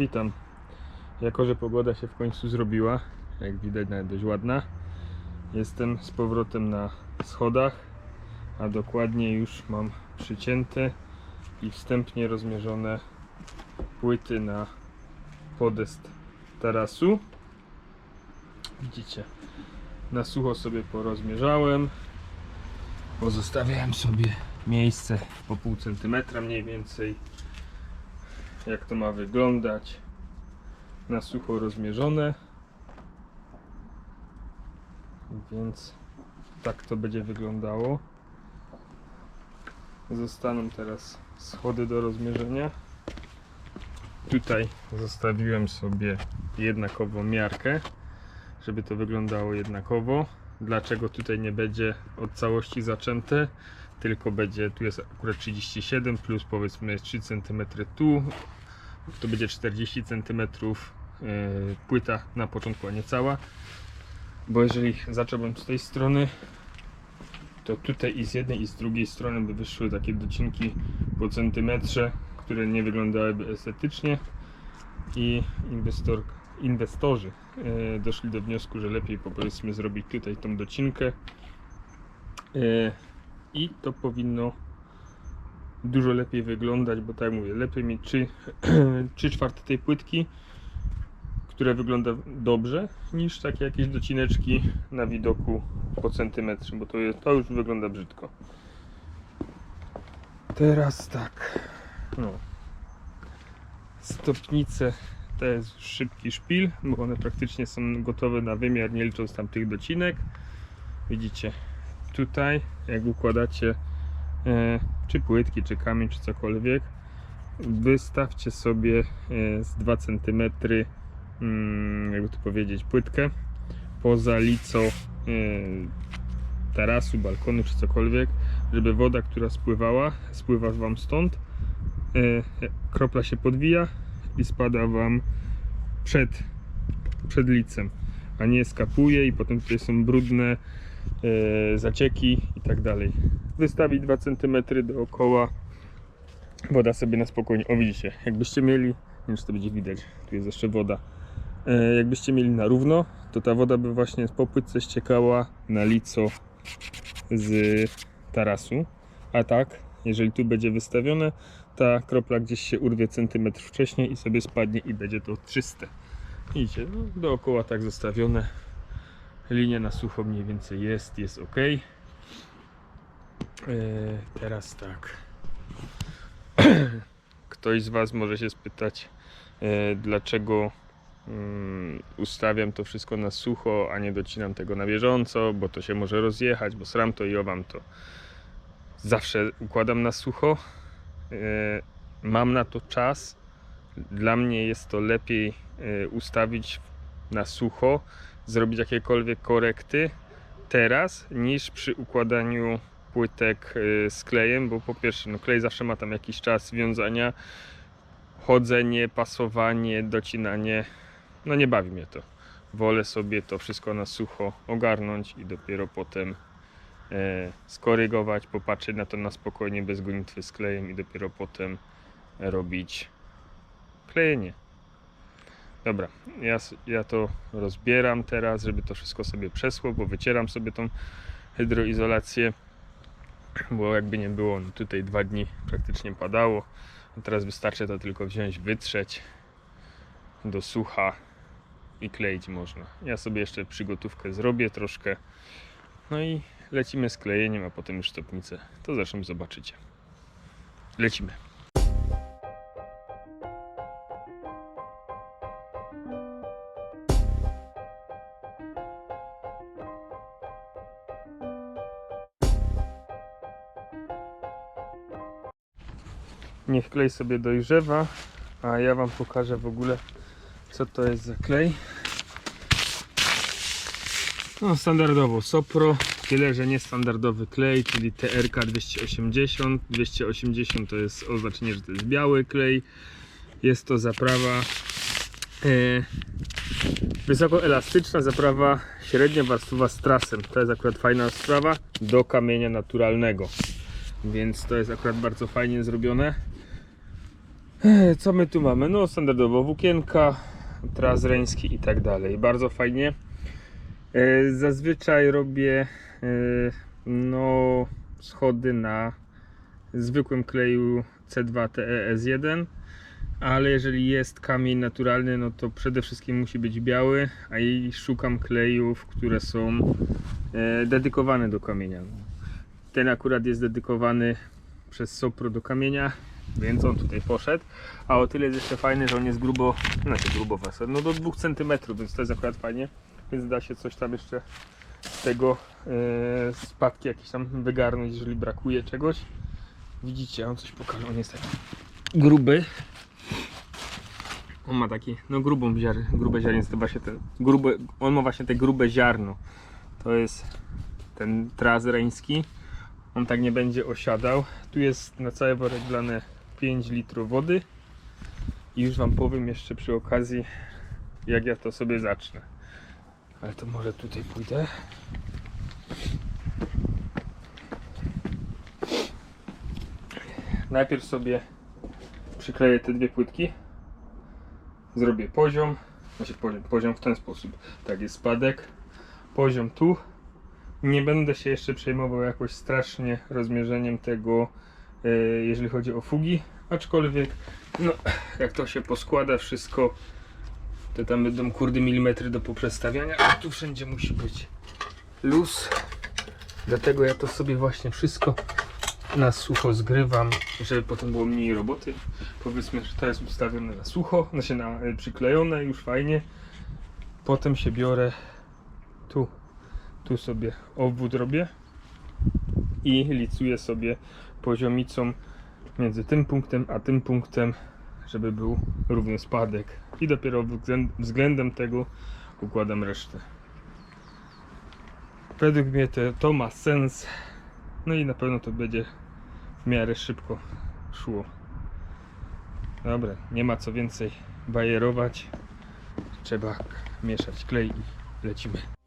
Witam. Jako, że pogoda się w końcu zrobiła, jak widać nawet dość ładna, jestem z powrotem na schodach, a dokładnie już mam przycięte i wstępnie rozmierzone płyty na podest tarasu. Widzicie, na sucho sobie porozmierzałem. Pozostawiałem sobie miejsce po pół centymetra mniej więcej jak to ma wyglądać na sucho rozmierzone. Więc tak to będzie wyglądało. Zostaną teraz schody do rozmierzenia. Tutaj zostawiłem sobie jednakową miarkę żeby to wyglądało jednakowo. Dlaczego tutaj nie będzie od całości zaczęte tylko będzie, tu jest akurat 37 plus powiedzmy 3 cm tu, to będzie 40 cm płyta na początku, a nie cała. Bo jeżeli zacząłbym z tej strony, to tutaj i z jednej i z drugiej strony by wyszły takie docinki po centymetrze, które nie wyglądałyby estetycznie i inwestor, inwestorzy e, doszli do wniosku, że lepiej po powiedzmy zrobić tutaj tą docinkę e, i to powinno dużo lepiej wyglądać, bo tak jak mówię, lepiej mieć 3, 3 czwarte tej płytki, które wygląda dobrze, niż takie jakieś docineczki na widoku po centymetrze, bo to, jest, to już wygląda brzydko. Teraz tak, no. Stopnice to jest szybki szpil, bo one praktycznie są gotowe na wymiar, nie licząc tam tych docinek. Widzicie, tutaj jak układacie e, czy płytki, czy kamień, czy cokolwiek wystawcie sobie e, z 2 cm mm, jakby to powiedzieć płytkę poza licą e, tarasu, balkonu czy cokolwiek żeby woda, która spływała spływa wam stąd kropla się podwija i spada wam przed przed licem a nie skapuje i potem tutaj są brudne zacieki i tak dalej. Wystawić 2 cm dookoła. Woda sobie na spokojnie. O widzicie, jakbyście mieli, nie wiem czy to będzie widać, tu jest jeszcze woda. E, jakbyście mieli na równo, to ta woda by właśnie po płytce ściekała na lico z tarasu. A tak, jeżeli tu będzie wystawione, ta kropla gdzieś się urwie centymetr wcześniej i sobie spadnie i będzie to czyste. Widzicie, no, dookoła tak zostawione. Linia na sucho mniej więcej jest, jest ok. teraz tak. Ktoś z Was może się spytać, e, dlaczego mm, ustawiam to wszystko na sucho, a nie docinam tego na bieżąco, bo to się może rozjechać, bo sram to i owam to. Zawsze układam na sucho. E, Mam na to czas. Dla mnie jest to lepiej e, ustawić na sucho, zrobić jakiekolwiek korekty teraz niż przy układaniu płytek y, z klejem, bo po pierwsze no klej zawsze ma tam jakiś czas wiązania, chodzenie, pasowanie, docinanie, no nie bawi mnie to. Wolę sobie to wszystko na sucho ogarnąć i dopiero potem e, skorygować, popatrzeć na to na spokojnie bez gonitwy z klejem i dopiero potem robić klejenie. Dobra, ja, ja to rozbieram teraz, żeby to wszystko sobie przesło, bo wycieram sobie tą hydroizolację, bo jakby nie było, no tutaj dwa dni praktycznie padało. A teraz wystarczy to tylko wziąć, wytrzeć do sucha i kleić można. Ja sobie jeszcze przygotówkę zrobię troszkę, no i lecimy z klejeniem, a potem już stopnicę. To zresztą zobaczycie. Lecimy. Niech klej sobie dojrzewa, a ja Wam pokażę w ogóle co to jest za klej. No standardowo Sopro, tyle że niestandardowy klej, czyli TRK 280. 280 to jest oznaczenie, że to jest biały klej. Jest to zaprawa e, wysoko elastyczna, zaprawa średnia warstwowa z trasem. To jest akurat fajna sprawa do kamienia naturalnego. Więc to jest akurat bardzo fajnie zrobione. Co my tu mamy? No standardowo włókienka, tras reński i tak dalej. Bardzo fajnie. E, Zazwyczaj robię e, no schody na zwykłym kleju C2 TES1 ale jeżeli jest kamień naturalny, no to przede wszystkim musi być biały, a i szukam klejów, które są e, dedykowane do kamienia. Ten akurat jest dedykowany przez Sopro do kamienia, więc on tutaj poszedł. A o tyle jest jeszcze fajny, że on jest grubo, znaczy grubo wesel, no do 2 cm, więc to jest akurat fajnie, więc da się coś tam jeszcze z tego e, spadki jakieś tam wygarnąć, jeżeli brakuje czegoś. Widzicie, on coś pokaże, on jest taki gruby. On ma taki, no grubą ziar, grube ziarnice, to właśnie ten, grube, on ma właśnie te grube ziarno. To jest ten tras reński. On tak nie będzie osiadał. Tu jest na całe worek 5 litrów wody. I już Wam powiem jeszcze przy okazji, jak ja to sobie zacznę. Ale to może tutaj pójdę. Najpierw sobie przykleję te dwie płytki. Zrobię poziom. Znaczy poziom, poziom w ten sposób. Tak jest spadek. Poziom tu. Nie będę się jeszcze przejmował jakoś strasznie rozmierzeniem tego, jeżeli chodzi o fugi. Aczkolwiek, no, jak to się poskłada wszystko, to tam będą kurde milimetry do poprzestawiania. A tu wszędzie musi być luz. Dlatego ja to sobie właśnie wszystko na sucho zgrywam, żeby potem było mniej roboty. Powiedzmy, że to jest ustawione na sucho, znaczy na e, przyklejone już fajnie. Potem się biorę tu, tu sobie obwód robię i licuję sobie poziomicą między tym punktem a tym punktem, żeby był równy spadek. I dopiero względ- względem tego układam resztę. Według mnie to, to ma sens. No i na pewno to będzie w miarę szybko szło. Dobra, nie ma co więcej bajerować. Trzeba mieszać klej i lecimy.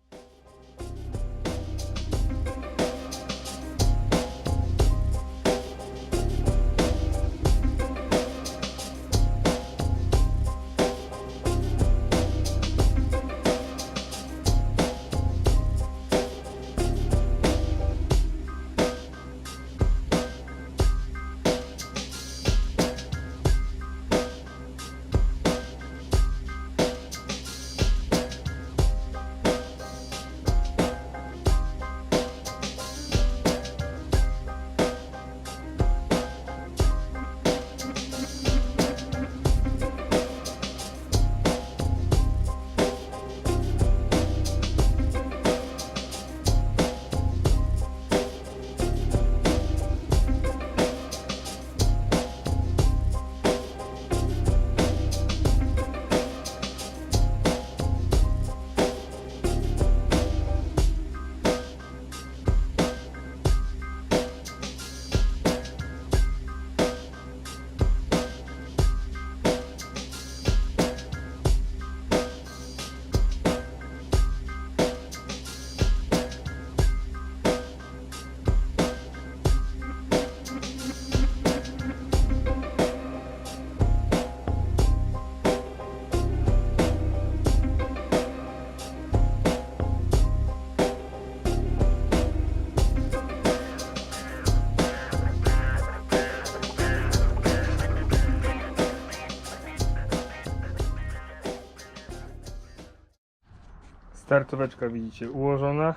Startoweczka widzicie ułożona.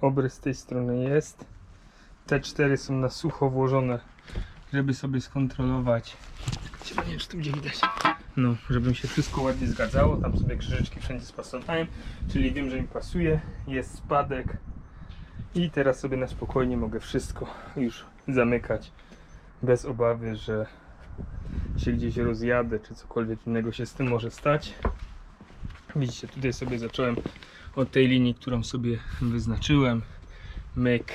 Obrys z tej strony jest. Te cztery są na sucho włożone, żeby sobie skontrolować. Czekajcie, Nie wiem, czy tu gdzie widać. No, żeby mi się wszystko ładnie zgadzało. Tam sobie krzyżyczki wszędzie spasowałem, czyli wiem, że mi pasuje. Jest spadek. I teraz sobie na spokojnie mogę wszystko już zamykać. Bez obawy, że się gdzieś rozjadę, czy cokolwiek innego się z tym może stać. Widzicie, tutaj sobie zacząłem od tej linii, którą sobie wyznaczyłem. Myk.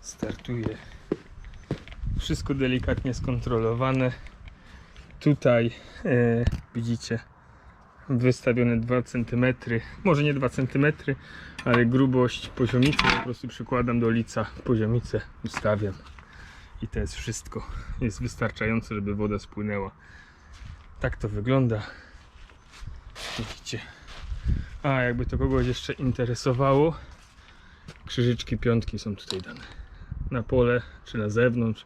Startuje. Wszystko delikatnie skontrolowane. Tutaj e, widzicie wystawione 2 cm, może nie 2 cm, ale grubość poziomicy po prostu przykładam do lica, poziomicę ustawiam I to jest wszystko. Jest wystarczające, żeby woda spłynęła. Tak to wygląda. Widzicie. A jakby to kogoś jeszcze interesowało, krzyżyczki piątki są tutaj dane. Na pole czy na zewnątrz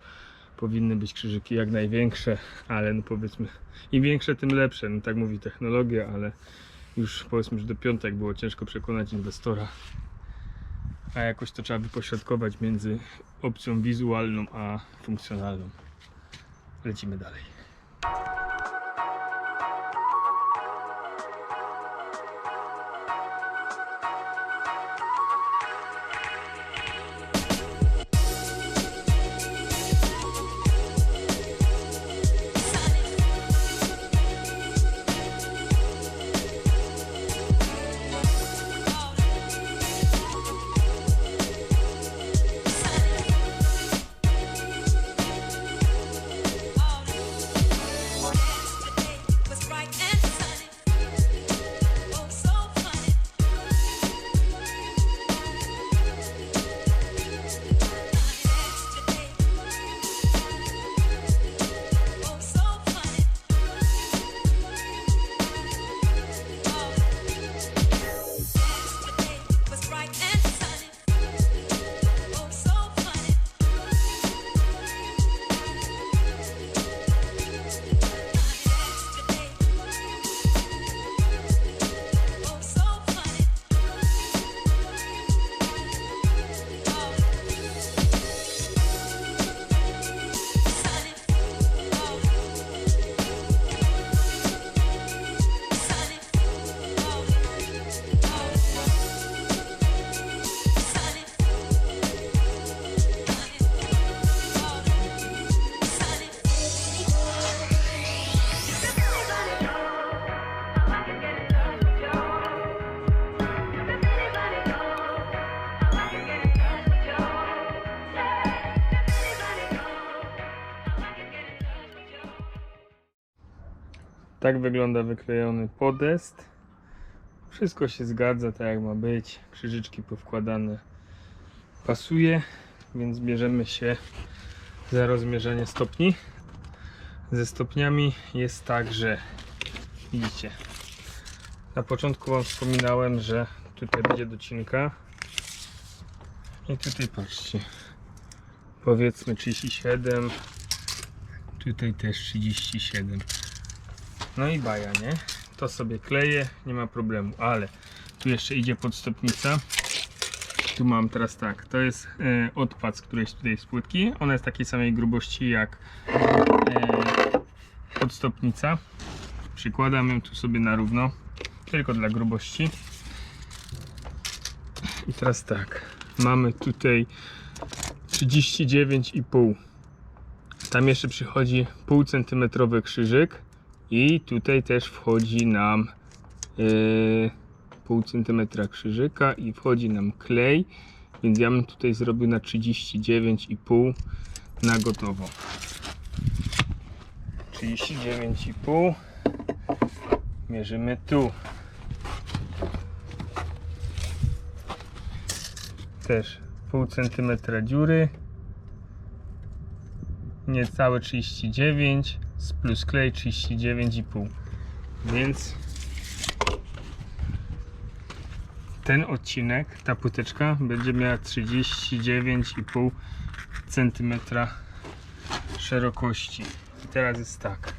powinny być krzyżyki jak największe, ale no powiedzmy im większe tym lepsze, no tak mówi technologia, ale już powiedzmy, że do piątek było ciężko przekonać inwestora. A jakoś to trzeba wypośrodkować między opcją wizualną a funkcjonalną. Lecimy dalej. Tak wygląda wyklejony podest. Wszystko się zgadza tak jak ma być. Krzyżyczki powkładane. Pasuje, więc bierzemy się za rozmierzenie stopni. Ze stopniami jest tak, że widzicie. Na początku Wam wspominałem, że tutaj będzie docinka. I tutaj patrzcie. Powiedzmy 37. Tutaj też 37. No i baja, nie? To sobie kleję, nie ma problemu, ale tu jeszcze idzie podstopnica. Tu mam teraz tak, to jest e, odpad z którejś tutaj z płytki. Ona jest takiej samej grubości jak e, podstopnica. Przykładam ją tu sobie na równo, tylko dla grubości. I teraz tak, mamy tutaj 39,5. Tam jeszcze przychodzi pół centymetrowy krzyżyk. I tutaj też wchodzi nam yy, pół centymetra krzyżyka i wchodzi nam klej, więc ja bym tutaj zrobił na 39,5 na gotowo. 39,5 mierzymy tu. Też pół centymetra dziury. Niecałe 39 z plus klej 39,5 więc ten odcinek, ta płyteczka będzie miała 39,5 cm szerokości. I teraz jest tak.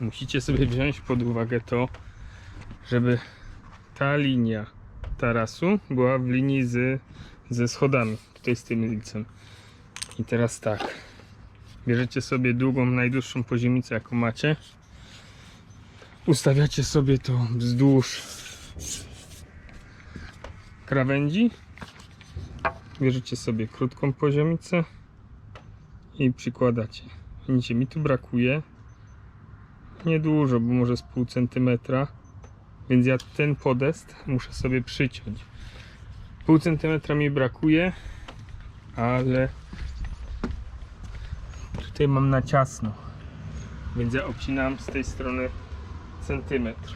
Musicie sobie wziąć pod uwagę to żeby ta linia tarasu była w linii z, ze schodami tutaj z tym licem i teraz tak. Bierzecie sobie długą, najdłuższą poziomicę, jaką macie. Ustawiacie sobie to wzdłuż krawędzi. Bierzecie sobie krótką poziomicę i przykładacie. Widzicie, mi tu brakuje niedużo, bo może z pół centymetra, więc ja ten podest muszę sobie przyciąć. Pół centymetra mi brakuje, ale tutaj mam na ciasno więc ja obcinam z tej strony centymetr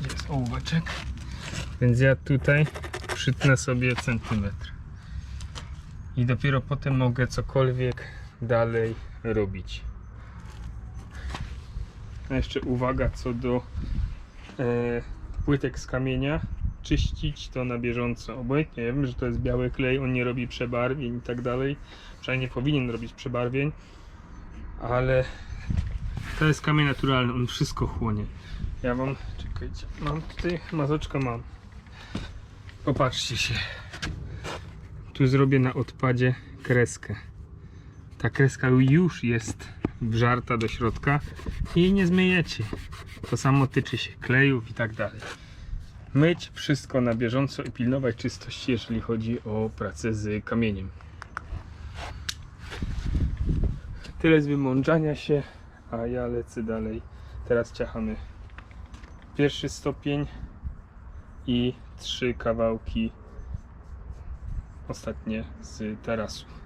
gdzie jest ołóweczek więc ja tutaj przytnę sobie centymetr. I dopiero potem mogę cokolwiek dalej robić. A jeszcze uwaga co do e, płytek z kamienia. Czyścić to na bieżąco. Obojętnie, ja wiem, że to jest biały klej, on nie robi przebarwień i tak dalej. Przynajmniej nie powinien robić przebarwień, ale to jest kamień naturalny, on wszystko chłonie. Ja wam, czekajcie, mam tutaj, mazoczka mam. Popatrzcie się. Tu zrobię na odpadzie kreskę. Ta kreska już jest wżarta do środka i nie zmyjecie. To samo tyczy się klejów i tak dalej. Myć wszystko na bieżąco i pilnować czystości, jeżeli chodzi o pracę z kamieniem. Tyle z wymądrzania się, a ja lecę dalej. Teraz ciachamy pierwszy stopień i trzy kawałki ostatnie z tarasu.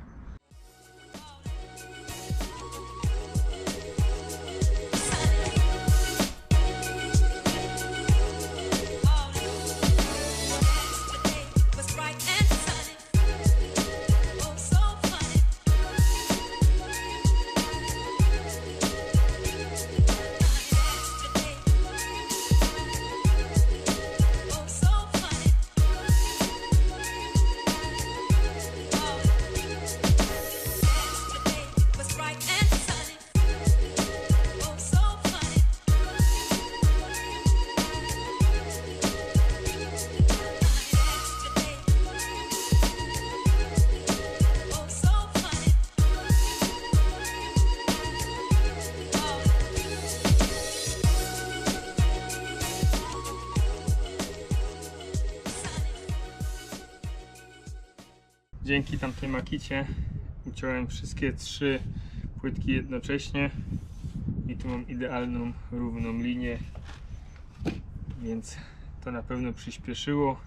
Dzięki tamtej makicie uciąłem wszystkie trzy płytki jednocześnie i tu mam idealną, równą linię, więc to na pewno przyspieszyło.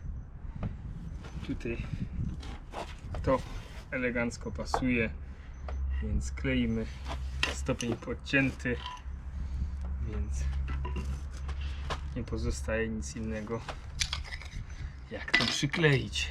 Tutaj to elegancko pasuje, więc kleimy stopień podcięty, więc nie pozostaje nic innego jak to przykleić.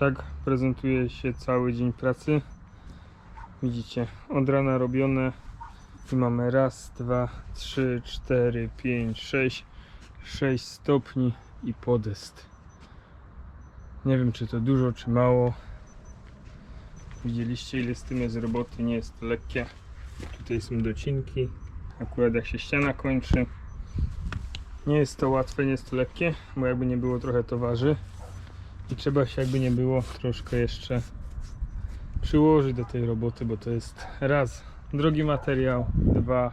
Tak prezentuje się cały dzień pracy. Widzicie, od rana robione i mamy raz, dwa, trzy, cztery, pięć, sześć, sześć stopni i podest. Nie wiem czy to dużo, czy mało. Widzieliście ile z tym jest roboty, nie jest to lekkie. Tutaj są docinki, akurat jak się ściana kończy. Nie jest to łatwe, nie jest to lekkie, bo jakby nie było trochę to waży. I trzeba się jakby nie było troszkę jeszcze przyłożyć do tej roboty, bo to jest raz drogi materiał, dwa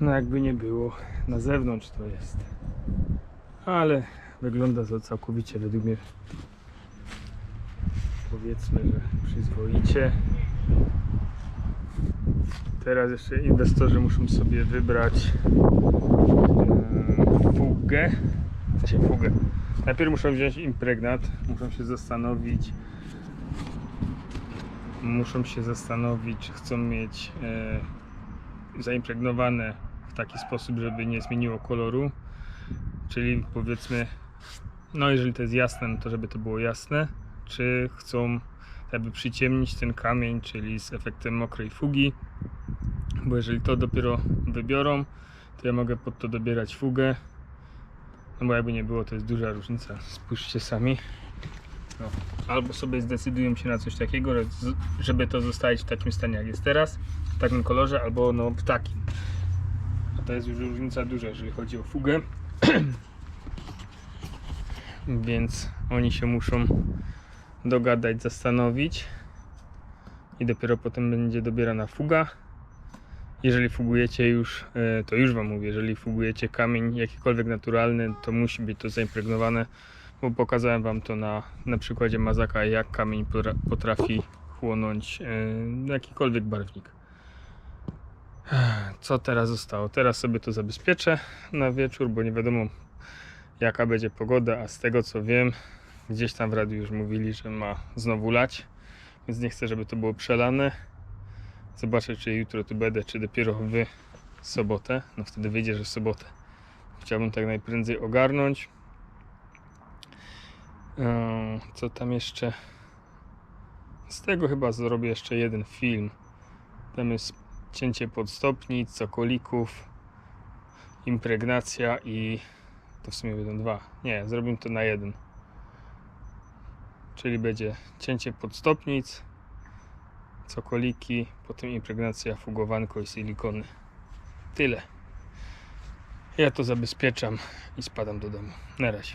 no jakby nie było na zewnątrz to jest. Ale wygląda to całkowicie według mnie powiedzmy, że przyzwoicie. Teraz jeszcze inwestorzy muszą sobie wybrać fugę. Sensie fugę. Najpierw muszą wziąć impregnat, muszą się zastanowić. Muszą się zastanowić, czy chcą mieć e, zaimpregnowane w taki sposób, żeby nie zmieniło koloru. Czyli powiedzmy, no jeżeli to jest jasne, no to żeby to było jasne. Czy chcą jakby przyciemnić ten kamień, czyli z efektem mokrej fugi. Bo jeżeli to dopiero wybiorą, to ja mogę pod to dobierać fugę. No bo jakby nie było, to jest duża różnica. Spójrzcie sami. No. Albo sobie zdecydują się na coś takiego, że- żeby to zostawić w takim stanie jak jest teraz, w takim kolorze, albo no w takim. A to jest już różnica duża, jeżeli chodzi o fugę. Więc oni się muszą dogadać, zastanowić i dopiero potem będzie dobierana fuga. Jeżeli fugujecie już, e, to już Wam mówię, jeżeli fugujecie kamień jakikolwiek naturalny, to musi być to zaimpregnowane, bo pokazałem Wam to na, na przykładzie mazaka, jak kamień potra- potrafi chłonąć e, jakikolwiek barwnik. Co teraz zostało? Teraz sobie to zabezpieczę na wieczór, bo nie wiadomo jaka będzie pogoda, a z tego co wiem, gdzieś tam w radiu już mówili, że ma znowu lać, więc nie chcę, żeby to było przelane. Zobaczę, czy jutro tu będę, czy dopiero w sobotę. No wtedy wyjdzie, że w sobotę. Chciałbym tak najprędzej ogarnąć. Eee, Co tam jeszcze? Z tego chyba zrobię jeszcze jeden film. Tam jest cięcie podstopnic, cokolików, impregnacja i to w sumie będą dwa. Nie, zrobimy to na jeden. Czyli będzie cięcie podstopnic, cokoliki, potem impregnacja fugowanko i silikony. Tyle. Ja to zabezpieczam i spadam do domu. Na razie.